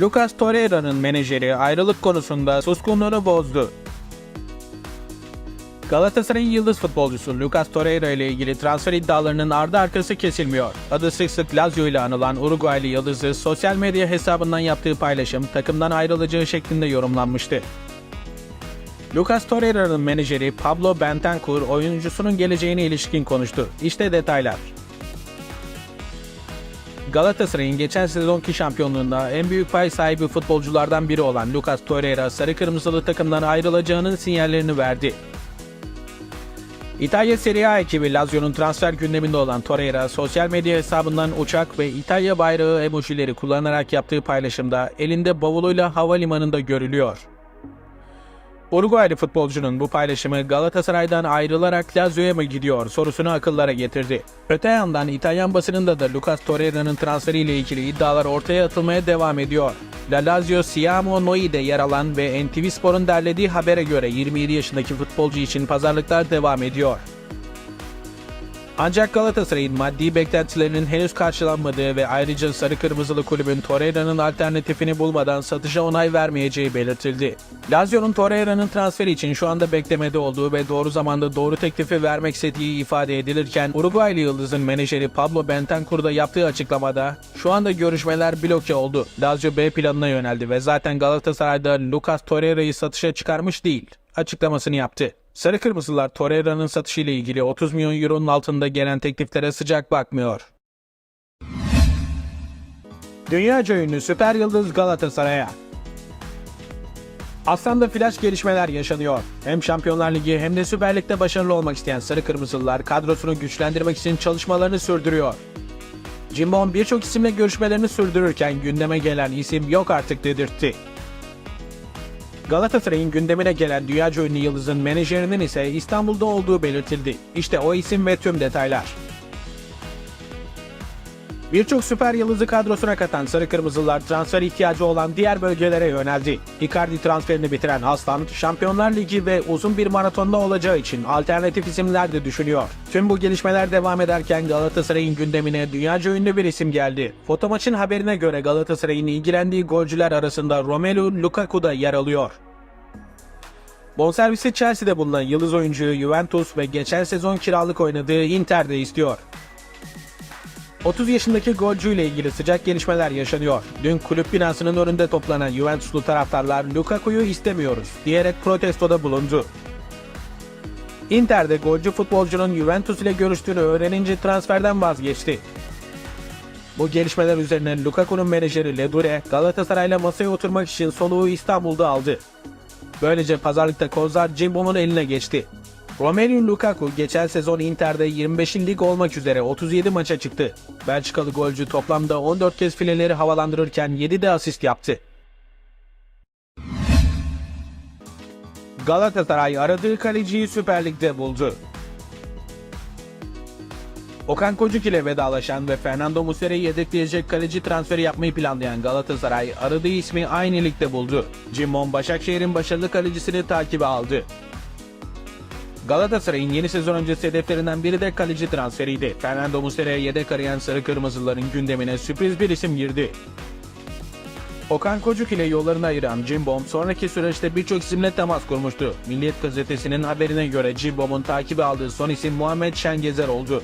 Lucas Torreira'nın menajeri ayrılık konusunda suskunluğunu bozdu. Galatasaray'ın yıldız futbolcusu Lucas Torreira ile ilgili transfer iddialarının ardı arkası kesilmiyor. Adı sık sık Lazio ile anılan Uruguaylı yıldızı sosyal medya hesabından yaptığı paylaşım takımdan ayrılacağı şeklinde yorumlanmıştı. Lucas Torreira'nın menajeri Pablo Bentancur oyuncusunun geleceğine ilişkin konuştu. İşte detaylar. Galatasaray'ın geçen sezonki şampiyonluğunda en büyük pay sahibi futbolculardan biri olan Lucas Torreira sarı kırmızılı takımdan ayrılacağının sinyallerini verdi. İtalya Serie A ekibi Lazio'nun transfer gündeminde olan Torreira sosyal medya hesabından uçak ve İtalya bayrağı emojileri kullanarak yaptığı paylaşımda elinde bavuluyla havalimanında görülüyor. Uruguaylı futbolcunun bu paylaşımı Galatasaray'dan ayrılarak Lazio'ya mı gidiyor sorusunu akıllara getirdi. Öte yandan İtalyan basınında da Lucas Torreira'nın transferiyle ilgili iddialar ortaya atılmaya devam ediyor. La Lazio Siamo Noi'de yer alan ve NTV Spor'un derlediği habere göre 27 yaşındaki futbolcu için pazarlıklar devam ediyor. Ancak Galatasaray'ın maddi beklentilerinin henüz karşılanmadığı ve ayrıca sarı kırmızılı kulübün Torreira'nın alternatifini bulmadan satışa onay vermeyeceği belirtildi. Lazio'nun Torreira'nın transferi için şu anda beklemede olduğu ve doğru zamanda doğru teklifi vermek istediği ifade edilirken Uruguaylı Yıldız'ın menajeri Pablo Bentancur da yaptığı açıklamada şu anda görüşmeler bloke oldu. Lazio B planına yöneldi ve zaten Galatasaray'da Lucas Torreira'yı satışa çıkarmış değil açıklamasını yaptı. Sarı Kırmızılar Torreira'nın satışı ile ilgili 30 milyon euronun altında gelen tekliflere sıcak bakmıyor. Dünyaca ünlü süper yıldız Galatasaray'a. Aslan'da flash gelişmeler yaşanıyor. Hem Şampiyonlar Ligi hem de Süper Lig'de başarılı olmak isteyen Sarı Kırmızılılar kadrosunu güçlendirmek için çalışmalarını sürdürüyor. Cimbom birçok isimle görüşmelerini sürdürürken gündeme gelen isim yok artık dedirtti. Galatasaray'ın gündemine gelen dünyaca ünlü yıldızın menajerinin ise İstanbul'da olduğu belirtildi. İşte o isim ve tüm detaylar. Birçok süper yıldızı kadrosuna katan Sarı Kırmızılar transfer ihtiyacı olan diğer bölgelere yöneldi. Icardi transferini bitiren Aslan, Şampiyonlar Ligi ve uzun bir maratonda olacağı için alternatif isimler de düşünüyor. Tüm bu gelişmeler devam ederken Galatasaray'ın gündemine dünyaca ünlü bir isim geldi. Fotomaç'ın haberine göre Galatasaray'ın ilgilendiği golcüler arasında Romelu Lukaku da yer alıyor. Bonservisi Chelsea'de bulunan yıldız oyuncuyu Juventus ve geçen sezon kiralık oynadığı Inter'de istiyor. 30 yaşındaki golcüyle ilgili sıcak gelişmeler yaşanıyor. Dün kulüp binasının önünde toplanan Juventuslu taraftarlar Lukaku'yu istemiyoruz diyerek protestoda bulundu. Inter'de golcü futbolcunun Juventus ile görüştüğünü öğrenince transferden vazgeçti. Bu gelişmeler üzerine Lukaku'nun menajeri Ledure Galatasaray'la masaya oturmak için soluğu İstanbul'da aldı. Böylece pazarlıkta kozlar Cimbom'un eline geçti. Romelu Lukaku geçen sezon Inter'de 25. lig olmak üzere 37 maça çıktı. Belçikalı golcü toplamda 14 kez fileleri havalandırırken 7 de asist yaptı. Galatasaray aradığı kaleciyi Süper Lig'de buldu. Okan Kocuk ile vedalaşan ve Fernando Muslera'yı yedekleyecek kaleci transferi yapmayı planlayan Galatasaray aradığı ismi aynı ligde buldu. Cimbom Başakşehir'in başarılı kalecisini takibe aldı. Galatasaray'ın yeni sezon öncesi hedeflerinden biri de kaleci transferiydi. Fernando Muslera'ya yedek arayan Sarı Kırmızıların gündemine sürpriz bir isim girdi. Okan Kocuk ile yollarını ayıran Cimbom sonraki süreçte birçok isimle temas kurmuştu. Milliyet gazetesinin haberine göre Cimbom'un takibi aldığı son isim Muhammed Şengezer oldu.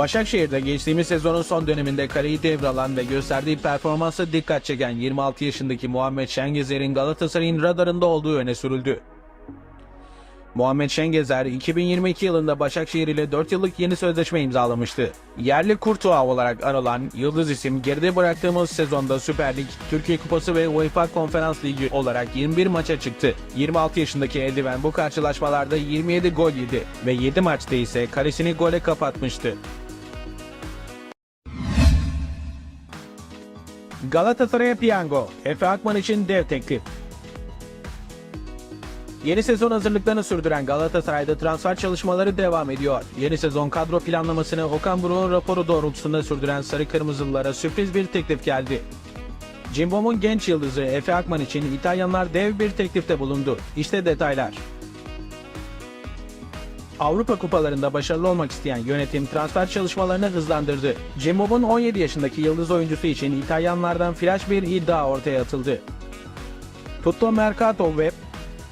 Başakşehir'de geçtiğimiz sezonun son döneminde kaleyi devralan ve gösterdiği performansa dikkat çeken 26 yaşındaki Muhammed Şengezer'in Galatasaray'ın radarında olduğu öne sürüldü. Muhammed Şengezer 2022 yılında Başakşehir ile 4 yıllık yeni sözleşme imzalamıştı. Yerli Kurtuğa olarak anılan yıldız isim geride bıraktığımız sezonda Süper Lig, Türkiye Kupası ve UEFA Konferans Ligi olarak 21 maça çıktı. 26 yaşındaki eldiven bu karşılaşmalarda 27 gol yedi ve 7 maçta ise kalesini gole kapatmıştı. Galatasaray'a piyango. Efe Akman için dev teklif. Yeni sezon hazırlıklarını sürdüren Galatasaray'da transfer çalışmaları devam ediyor. Yeni sezon kadro planlamasını Okan Buruk'un raporu doğrultusunda sürdüren Sarı Kırmızılılara sürpriz bir teklif geldi. Cimbom'un genç yıldızı Efe Akman için İtalyanlar dev bir teklifte bulundu. İşte detaylar. Avrupa kupalarında başarılı olmak isteyen yönetim transfer çalışmalarını hızlandırdı. Cemob'un 17 yaşındaki yıldız oyuncusu için İtalyanlardan flash bir iddia ortaya atıldı. Tutto Mercato Web,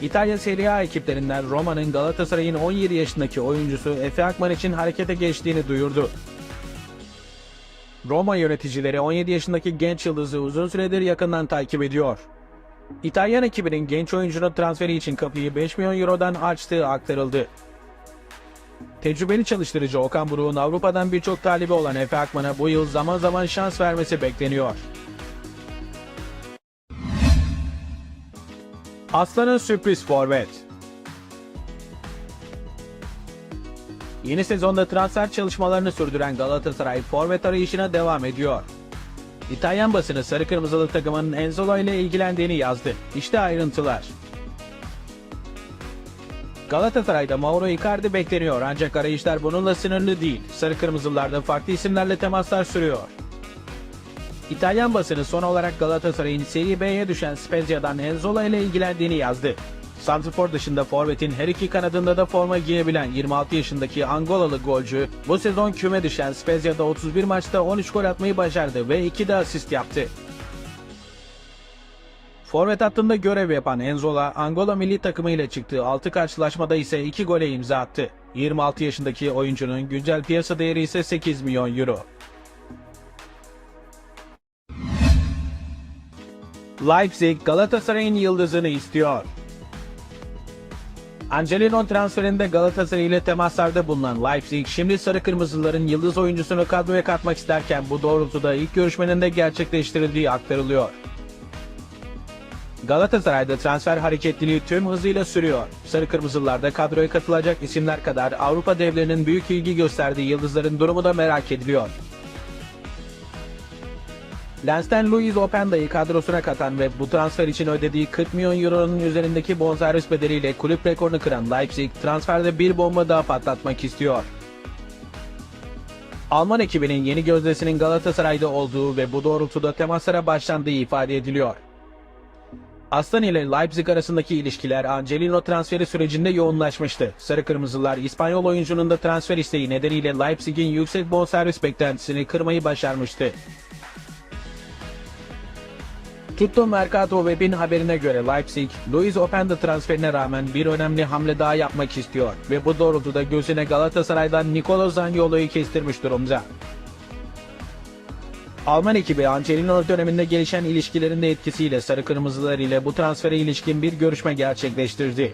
İtalya Serie A ekiplerinden Roma'nın Galatasaray'ın 17 yaşındaki oyuncusu Efe Akman için harekete geçtiğini duyurdu. Roma yöneticileri 17 yaşındaki genç yıldızı uzun süredir yakından takip ediyor. İtalyan ekibinin genç oyuncunun transferi için kapıyı 5 milyon eurodan açtığı aktarıldı. Tecrübeli çalıştırıcı Okan Buruk'un Avrupa'dan birçok talibi olan Efe Akman'a bu yıl zaman zaman şans vermesi bekleniyor. Aslan'ın sürpriz forvet. Yeni sezonda transfer çalışmalarını sürdüren Galatasaray forvet arayışına devam ediyor. İtalyan basını sarı kırmızılı takımın Enzolo ile ilgilendiğini yazdı. İşte ayrıntılar. Galatasaray'da Mauro Icardi bekleniyor ancak arayışlar bununla sınırlı değil. Sarı kırmızılarda farklı isimlerle temaslar sürüyor. İtalyan basını son olarak Galatasaray'ın Serie B'ye düşen Spezia'dan Enzola ile ilgilendiğini yazdı. Santrfor dışında Forvet'in her iki kanadında da forma giyebilen 26 yaşındaki Angolalı golcü bu sezon küme düşen Spezia'da 31 maçta 13 gol atmayı başardı ve 2 de asist yaptı. Forvet hattında görev yapan Enzola, Angola milli takımı ile çıktığı 6 karşılaşmada ise 2 gole imza attı. 26 yaşındaki oyuncunun güncel piyasa değeri ise 8 milyon euro. Leipzig Galatasaray'ın yıldızını istiyor. Angelino transferinde Galatasaray ile temaslarda bulunan Leipzig, şimdi sarı kırmızıların yıldız oyuncusunu kadroya katmak isterken bu doğrultuda ilk görüşmenin de gerçekleştirildiği aktarılıyor. Galatasaray'da transfer hareketliliği tüm hızıyla sürüyor. Sarı Kırmızılarda kadroya katılacak isimler kadar Avrupa devlerinin büyük ilgi gösterdiği yıldızların durumu da merak ediliyor. Lens'ten Luis Openda'yı kadrosuna katan ve bu transfer için ödediği 40 milyon euronun üzerindeki bonservis bedeliyle kulüp rekorunu kıran Leipzig transferde bir bomba daha patlatmak istiyor. Alman ekibinin yeni gözdesinin Galatasaray'da olduğu ve bu doğrultuda temaslara başlandığı ifade ediliyor. Aslan ile Leipzig arasındaki ilişkiler Angelino transferi sürecinde yoğunlaşmıştı. Sarı Kırmızılar İspanyol oyuncunun da transfer isteği nedeniyle Leipzig'in yüksek bonservis beklentisini kırmayı başarmıştı. Tutto Mercato Web'in haberine göre Leipzig, Luis Openda transferine rağmen bir önemli hamle daha yapmak istiyor ve bu doğrultuda gözüne Galatasaray'dan Nicolo Zaniolo'yu kestirmiş durumda. Alman ekibi Angelino döneminde gelişen ilişkilerin de etkisiyle Sarı Kırmızılar ile bu transfere ilişkin bir görüşme gerçekleştirdi.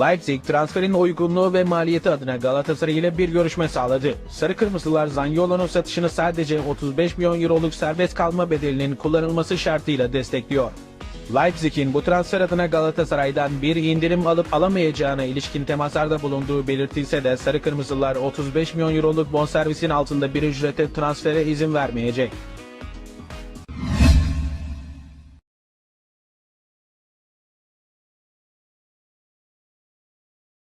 Leipzig transferin uygunluğu ve maliyeti adına Galatasaray ile bir görüşme sağladı. Sarı Kırmızılar Zaniolo'nun satışını sadece 35 milyon euroluk serbest kalma bedelinin kullanılması şartıyla destekliyor. Leipzig'in bu transfer adına Galatasaray'dan bir indirim alıp alamayacağına ilişkin temaslarda bulunduğu belirtilse de Sarı Kırmızılar 35 milyon euroluk bonservisin altında bir ücrete transfere izin vermeyecek.